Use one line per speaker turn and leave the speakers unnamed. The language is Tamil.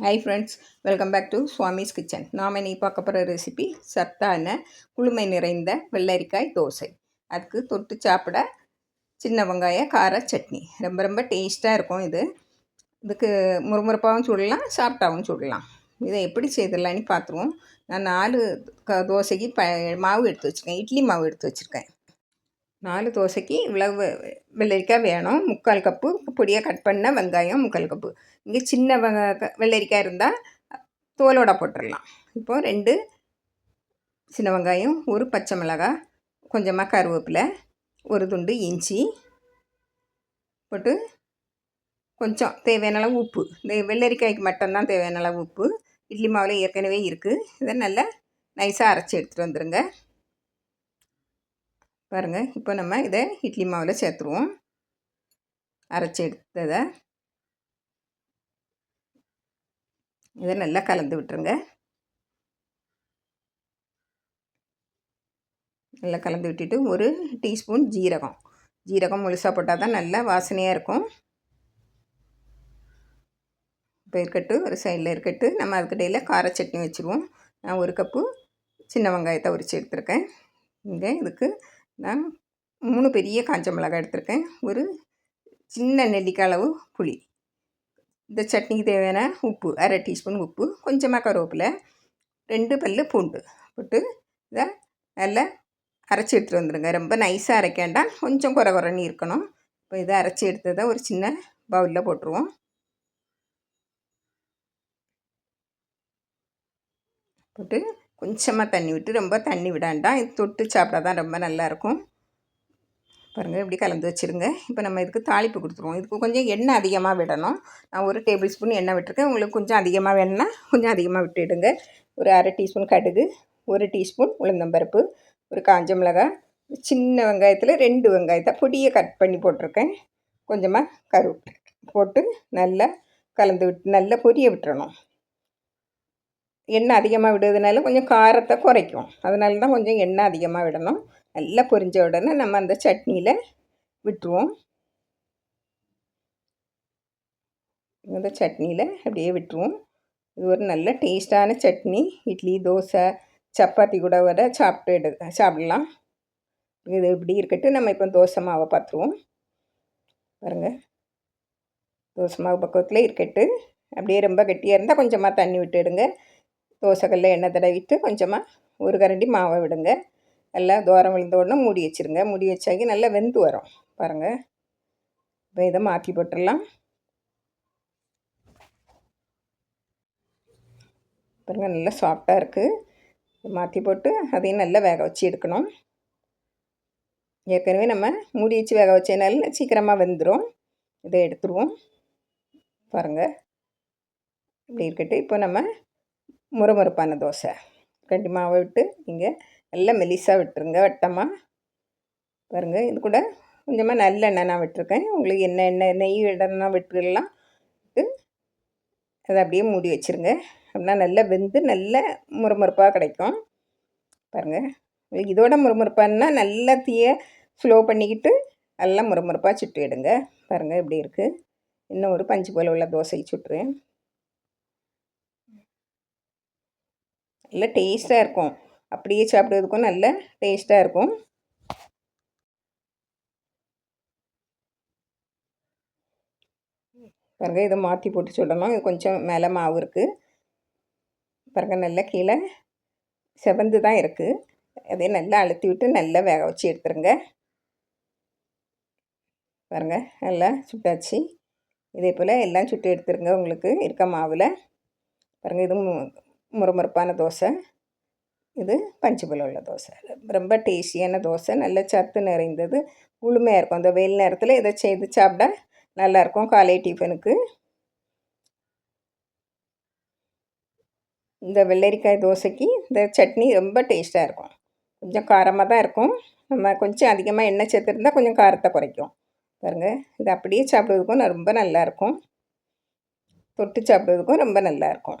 Hi friends welcome back to Swami's kitchen நாம் இனி பார்க்க போகிற ரெசிபி சத்தான குளுமை நிறைந்த வெள்ளரிக்காய் தோசை. அதுக்கு தொட்டு சாப்பிட சின்ன வெங்காய கார சட்னி. ரொம்ப ரொம்ப டேஸ்ட்டாக இருக்கும் இது. இதுக்கு முறுமுறுப்பாகவும் சுடலாம் சாப்பிட்டாவும் சுடலாம். இதை எப்படி செய்திடலான்னு பார்த்துருவோம். நான் நாலு க தோசைக்கு ப மாவு எடுத்து வச்சுருக்கேன். இட்லி மாவு எடுத்து வச்சுருக்கேன். நாலு தோசைக்கு இவ்வளவு வெள்ளரிக்காய் வேணும். முக்கால் கப்பு பொடியாக கட் பண்ண வெங்காயம் முக்கால் கப்பு. இங்கே சின்ன வெங்க வெள்ளரிக்காய் இருந்தால் தோலோட போட்டுடலாம் இப்போது ரெண்டு சின்ன வெங்காயம் ஒரு பச்சை மிளகாய் கொஞ்சமாக கருவேப்பிலை ஒரு துண்டு இஞ்சி போட்டு கொஞ்சம் தேவையான அளவு உப்பு. இந்த வெள்ளரிக்காய்க்கு மட்டும்தான் தேவையான அளவு உப்பு. இட்லி மாவில் ஏற்கனவே இருக்குது இதை நல்லா நைஸாக அரைச்சி எடுத்துகிட்டு வந்துடுங்க பாருங்கள் இப்போ நம்ம இதை இட்லி மாவில் சேர்த்துருவோம். அரைச்சி எடுத்ததை. இதை நல்லா கலந்து விட்டுருங்க. நல்லா கலந்து விட்டுட்டு ஒரு டீஸ்பூன் ஜீரகம். ஜீரகம் முழுசாக போட்டால் தான் நல்லா வாசனையாக இருக்கும். இப்போ இருக்கட்டு ஒரு சைடில் இருக்கட்டு நம்ம அதுக்கிடையில் கார சட்னி வச்சுருவோம். நான் ஒரு கப்பு சின்ன வெங்காயத்தை உரித்து எடுத்துருக்கேன். இங்கே இதுக்கு நான் மூணு பெரிய காஞ்ச மிளகாய் எடுத்திருக்கேன். ஒரு சின்ன நெல்லிக்காய் அளவு புளி. இந்த சட்னிக்கு தேவையான உப்பு அரை டீஸ்பூன் உப்பு கொஞ்சமாக கருவேப்பிலை ரெண்டு பல் பூண்டு போட்டு இதை நல்லா அரைச்சி எடுத்துகிட்டு வந்துடுங்க ரொம்ப நைஸாக அரைக்காண்டாம் கொஞ்சம் குறை குறைன்னு இருக்கணும். இப்போ இதை அரைச்சி எடுத்ததை ஒரு சின்ன பவுலில் போட்டுருவோம். போட்டு கொஞ்சமாக தண்ணி விட்டு ரொம்ப தண்ணி விடாண்டாம் இது தொட்டு சாப்பிட்டா தான் ரொம்ப நல்லாயிருக்கும். பாருங்கள் இப்படி கலந்து வச்சுருங்க. இப்போ நம்ம இதுக்கு தாளிப்பு கொடுத்துருவோம். இதுக்கு கொஞ்சம் எண்ணெய் அதிகமாக விடணும். நான் ஒரு டேபிள் ஸ்பூன் எண்ணெய் விட்டுருக்கேன். உங்களுக்கு கொஞ்சம் அதிகமாக வேணுன்னா கொஞ்சம் அதிகமாக விட்டுடுங்க. ஒரு அரை டீஸ்பூன் கடுகு ஒரு டீஸ்பூன் உளுந்தம்பருப்பு ஒரு காஞ்ச மிளகாய் சின்ன வெங்காயத்தில் ரெண்டு வெங்காயத்தை பொடியை கட் பண்ணி போட்டிருக்கேன். கொஞ்சமாக கரு போட்டு நல்லா கலந்து விட்டு நல்லா பொரிய விட்டுறணும். எண்ணெய் அதிகமாக விடுறதுனால கொஞ்சம் காரத்தை குறைக்கும். அதனால தான் கொஞ்சம் எண்ணெய் அதிகமாக விடணும். நல்லா பொரிஞ்ச உடனே நம்ம அந்த சட்னியில் விட்டுருவோம். இந்த சட்னியில் அப்படியே விட்டுருவோம். இது ஒரு நல்ல டேஸ்டான சட்னி. இட்லி தோசை சப்பாத்தி கூட வர சாப்பிட்டு எடு சாப்பிடலாம். இது இப்படி இருக்கட்டும் நம்ம இப்போ தோசை மாவை பார்த்துருவோம். பாருங்கள் தோசை மாவு பக்கத்தில் இருக்கட்டு. அப்படியே ரொம்ப கெட்டியாக இருந்தால் கொஞ்சமாக தண்ணி விட்டுடுங்க தோசைக்கல்ல எண்ணெய் தடவிட்டு கொஞ்சமாக ஒரு கரண்டி மாவை விடுங்க. நல்லா தோரம் விழுந்த உடனே மூடி வச்சுருங்க. மூடி வச்சாக்கி நல்லா வெந்து வரும். பாருங்கள் இப்போ இதை மாற்றி போட்டுடலாம். பாருங்கள் நல்லா சாஃப்டாக இருக்குது மாற்றி போட்டு அதையும் நல்லா வேக வச்சு எடுக்கணும். ஏற்கனவே நம்ம மூடி வச்சு வேக வச்சதுனால சீக்கிரமாக வெந்துடும் இதை எடுத்துருவோம். பாருங்கள் இப்படி இருக்கட்டு இப்போ நம்ம முறுமுறுப்பான தோசை. ரெண்டு மாவை விட்டு நீங்கள் நல்லா மெலிசாக விட்டுருங்க வட்டமாக பாருங்கள் இது கூட கொஞ்சமாக நல்லெண்ணெய் நான் விட்டுருக்கேன். உங்களுக்கு என்ன எண்ணெய் நெய் இடம்னா விட்டுடலாம் விட்டு அதை அப்படியே மூடி வச்சுருங்க. அப்படின்னா நல்லா வெந்து நல்ல முறுமுறுப்பாக கிடைக்கும். பாருங்கள் இதோட முறுமுறுப்பான்னா நல்லா தீயை ஸ்லோ பண்ணிக்கிட்டு நல்லா முறுமுறுப்பாக சுட்டு எடுங்க. பாருங்கள் இப்படி இருக்குது இன்னும் ஒரு பஞ்சு போல் உள்ள தோசை சுட்டுருவேன் நல்ல டேஸ்ட்டாக இருக்கும். அப்படியே சாப்பிட்றதுக்கும் நல்ல டேஸ்ட்டாக இருக்கும். பாருங்கள் இதை மாற்றி போட்டு சுடணும் இது கொஞ்சம் மேலே மாவு இருக்குது பாருங்கள் நல்லா கீழே செவந்து தான் இருக்குது அதே நல்லா அழுத்தி விட்டு நல்லா வேக வச்சு எடுத்துருங்க. பாருங்கள் நல்லா சுட்டாச்சு. இதே போல் எல்லாம் சுட்டு எடுத்துருங்க. உங்களுக்கு இருக்க மாவில். பாருங்கள் இதுவும் முறுமுறுப்பான தோசை. இது பஞ்சுபுல உள்ள தோசை. ரொம்ப டேஸ்டியான தோசை. நல்ல சத்து நிறைந்தது. குளுமையாக இருக்கும். அந்த வெயில் நேரத்தில் இதை செய்து சாப்பிட நல்லாயிருக்கும் காலை டிஃபனுக்கு. இந்த வெள்ளரிக்காய் தோசைக்கு இந்த சட்னி ரொம்ப டேஸ்ட்டாக இருக்கும். கொஞ்சம் காரமாக தான் இருக்கும். நம்ம கொஞ்சம் அதிகமாக எண்ணெய் சேர்த்துருந்தா கொஞ்சம் காரத்தை குறைக்கும். பாருங்கள் இது அப்படியே சாப்பிட்றதுக்கும் ரொம்ப நல்லாயிருக்கும் தொட்டு சாப்பிட்றதுக்கும் ரொம்ப நல்லாயிருக்கும்